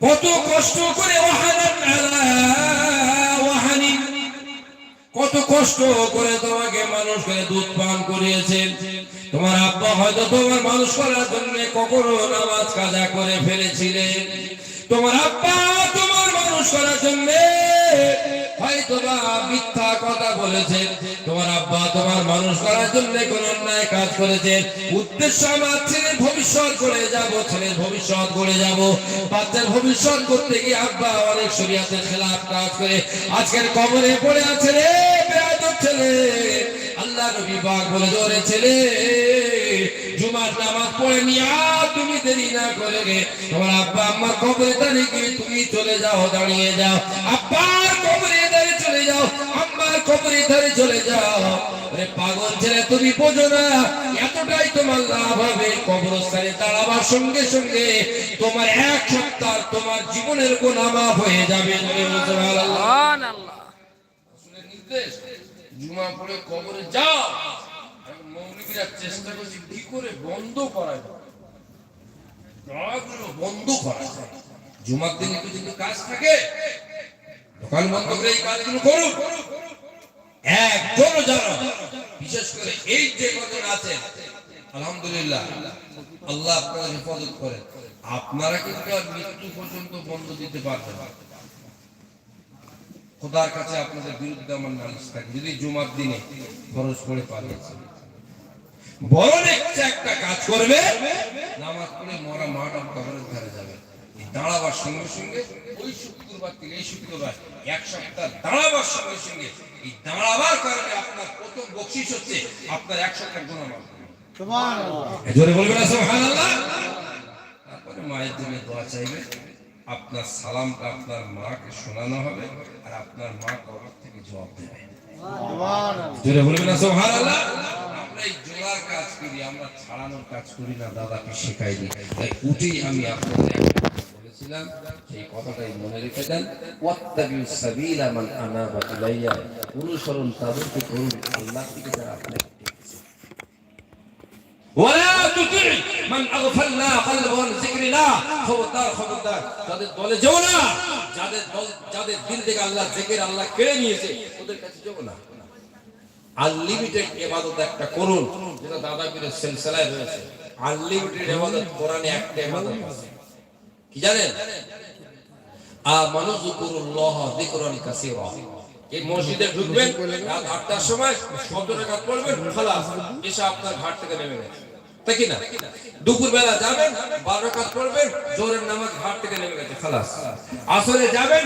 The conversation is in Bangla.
কত কষ্ট করে কত কষ্ট করে তোমাকে মানুষ করে দুধ পান করিয়েছেন তোমার আব্বা হয়তো তোমার মানুষ করার জন্য কখনো নামাজ কাজা করে ফেলেছিলেন। তোমার আব্বা তোমার মানুষ করার জন্য ভবিষ্যৎ করে যাব বাচ্চার ভবিষ্যৎ করতে গিয়ে আব্বা অনেক খেলাফ কাজ করে আজকের কবরে পড়ে আছে রে ছেলে। আল্লাহ বলে ছেলে তুমি আব্বা আম্মার কবরে দাঁড়িয়ে তুমি চলে যাও, দাঁড়িয়ে যাও। আব্বার কবরে যাও আম্মার কবরে দাঁড়িয়ে চলে যাও। আরে পাগল ছেলে তুমি বোঝো না এতটাই তোমার লাভ হবে। কবরস্থানে দাঁড়াবার সঙ্গে সঙ্গে তোমার এক সপ্তাহ তোমার জীবনের গোনা মাফ হয়ে যাবে নির্দেশ জুমা পড়ে কবরে যাও। চেষ্টা করছে কি করে বন্ধ করা যায়? বন্ধ করা যায়। জুমার দিন কাজ থাকে এই কাজগুলো করুন। জানো বিশেষ করে এই যে কজন আলহামদুলিল্লাহ, আল্লাহ আপনাদের হেফাজত করেন। আপনারা কিন্তু আর মৃত্যু পর্যন্ত বন্ধ দিতে পারবেন খোদার কাছে আপনাদের বিরুদ্ধে আমার নালিশ থাকে যদি জুমার দিনে খরচ করে পালিয়েছে বড় একটা কাজ করবে, নামাজ পড়ে মরা মাটা কবরের ধারে যাবে। দাঁড়াবার সঙ্গে সঙ্গে ওই শুক্রবার থেকে এই শুক্রবার এক সপ্তাহ দাঁড়াবার সঙ্গে সঙ্গে এই দাঁড়াবার কারণে আপনার প্রথম বকশিস হচ্ছে আপনার এক সপ্তাহ জোরে না সুবহানাল্লাহ? তারপরে মায়ের জন্য দোয়া চাইবে আপনার সালামটা আপনার মাকে শোনানো হবে আর আপনার মা কবর থেকে জবাব দেবে। জোরে বলবেন না সুবহানাল্লাহ আমরা এই জোড়ার কাজ করি আমরা ছাড়ানোর কাজ করি না, দাদাকে শেখাই দিই তাই উঠেই আমি আপনাদের বলেছিলাম, সেই কথাটাই না, যাদের দল যাদের দিল থেকে আল্লাহ জিকির আল্লাহ কেড়ে নিয়েছে, ওদের কাছে যেও না। আনলিমিটেড ইবাদত একটা করুন, যেটা দাদা পীরের সিলসিলায় রয়েছে। আনলিমিটেড ইবাদত কোরআনে একটা ইবাদত আছে। কি জানেন? আমানু যিকুরুল্লাহ যিকরান কাসীরা। এই মসজিদে ঢুকবেন, রাত আটটার সময় কত টাকা পড়বেন, খালাস, এসে আপনার ঘাট থেকে নেমে গেছে। তাই কি না? দুপুর বেলা যাবেন, বারো কাজ পড়বেন জোরের নামাজ ঘাট থেকে নেমে গেছে, খালাস। আসরে যাবেন